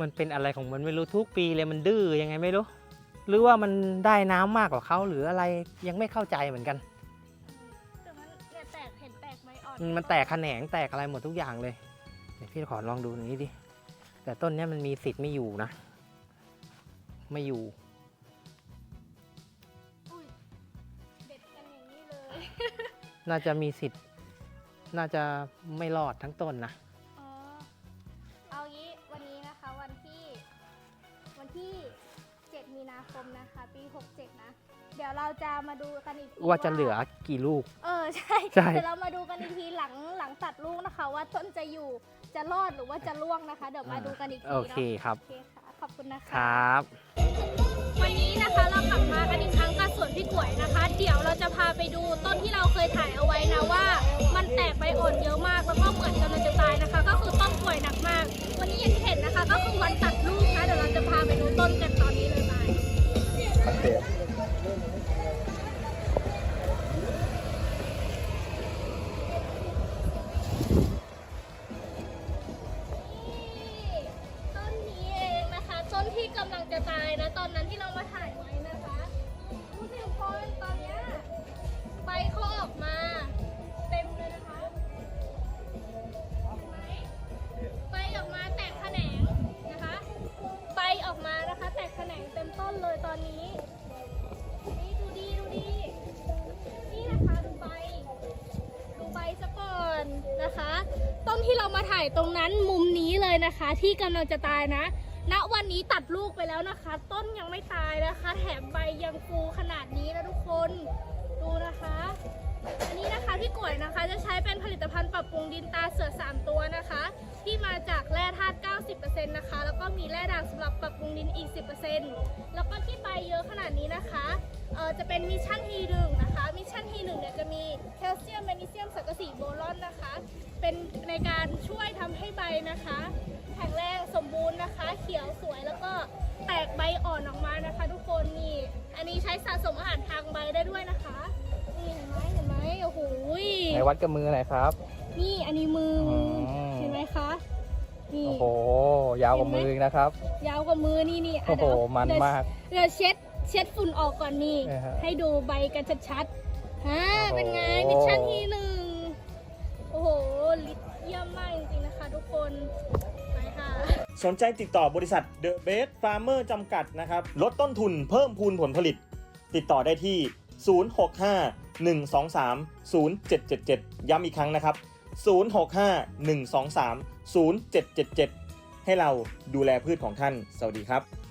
มันเป็นอะไรของมันไม่รู้ทุกปีเลยมันดื้อยังไงไม่รู้ หรือว่ามันได้น้ำมากกว่าเขาหรืออะไรยังไม่เข้าใจเหมือนกัน แต่มันเนี่ยแตกเห็นแตกใบอ่อนมันแตกแขนงแตกอะไรหมดทุกอย่างเลยเดี๋ยวพี่ขอลองดูตรงนี้ดิ แต่ต้นเนี้ยมันมีสิทธิ์ไม่อยู่นะ ไม่อยู่ อุ้ยเด็ดกันอย่างนี้เลย น่าจะมีสิทธิ์ น่าจะไม่รอดทั้งต้นนะ ที่ 7 มีนาคมนะคะ ปี 67 นะ เดี๋ยวเราจะมาดูกันอีกทีว่าจะเหลือกี่ลูก เออใช่ใช่ เดี๋ยวเรามาดูกันอีกทีหลังหลังตัดลูกนะคะ ว่าต้นจะอยู่จะรอดหรือว่าจะร่วงนะคะ เดี๋ยวมาดูกันอีกทีโอเคเนาะครับ โอเคค่ะขอบคุณนะคคะ รับ วันนี้นะคะเรากลับมากันอีกครั้งกับสวนพี่กล้วยนะคะ เดี๋ยวเราจะพาไปดูต้นที่เราเคยถ่ายเอาไว้นะว่า มันแตกใบอ่อนเยอะมากำลังจะตายนะตอนนั้นที่เรามาถ่ายไว้นะคะดูสิทุกคนตอนเนี้ยใบเขาออกมาเต็มเลยนะคะเห็นไหมใบออกมาแตกแขนงนะคะใบออกมานะคะ แตกแขนงเต็มต้นเลยตอนนี้ นี่ดูดีดูดีนี่นะคะดูใบดูใบซะก่อนนะคะ ต้นที่เรามาถ่ายตรงนั้นมุมนี้เลยนะคะ ที่กำลังจะตายนะ ณวันนี้ตัดลูกไปแล้วนะคะ ต้นยังไม่ตายนะคะ แถมใบยังฟูขนาดนี้นะทุกคนดูนะคะ อันนี้นะคะพี่กล้วยนะคะจะใช้เป็นผลิตภัณฑ์ปรับปรุงดินตาเสือ3ตัวนะคะ ที่มาจากแร่ธาตุ90%นะคะ แล้วก็มีแร่ด่างสำหรับปรับปรุงดินอีก 10%แล้วก็ที่ใบเยอะขนาดนี้นะคะเออจะเป็นมิชชั่นทีหนึ่งนะคะมิชชั่นทีหนึ่งเนี่ยจะมีแคลเซียมแมกนีเซียมสังกะสีโบรอนนะคะ เป็นในการช่วยทำให้ใบนะคะ แข็งแรงสมบูรณ์นะคะ เขียวสวยแล้วก็แตกใบอ่อนออกมานะคะ ทุกคนนี่อันนี้ใช้สะสมอาหารทางใบได้ด้วยนะคะนี่เห็นไหมเห็นไหมโอ้โหยในวัดกับมือหน่อยครับ นี่อันนี้มืออม เห็นไหมคะนี่ โอ้โห ยาวกว่ามืออีกนะครับ ยาวกว่ามือนี่นี่ะโอ้โห เดี๋ยวมันเดี๋ยวมาก เดี๋ยวเช็ดเช็ดฝุ่นออกก่อนนี่นะฮะให้ดูใบกันชัดๆฮ่าโอ้โห เป็นไงมิชชั่นที่หนึ่งโอ้โหลิเยี่ยมมากจริงๆนะคะ ทุกคนไปค่ะ สนใจติดต่อบริษัท The Best Farmer จำกัดนะครับ ลดต้นทุนเพิ่มพูนผลผลิต ติดต่อได้ที่ 065 123 0777 ย้ำอีกครั้งนะครับ 065 123 0777 ให้เราดูแลพืชของท่าน สวัสดีครับ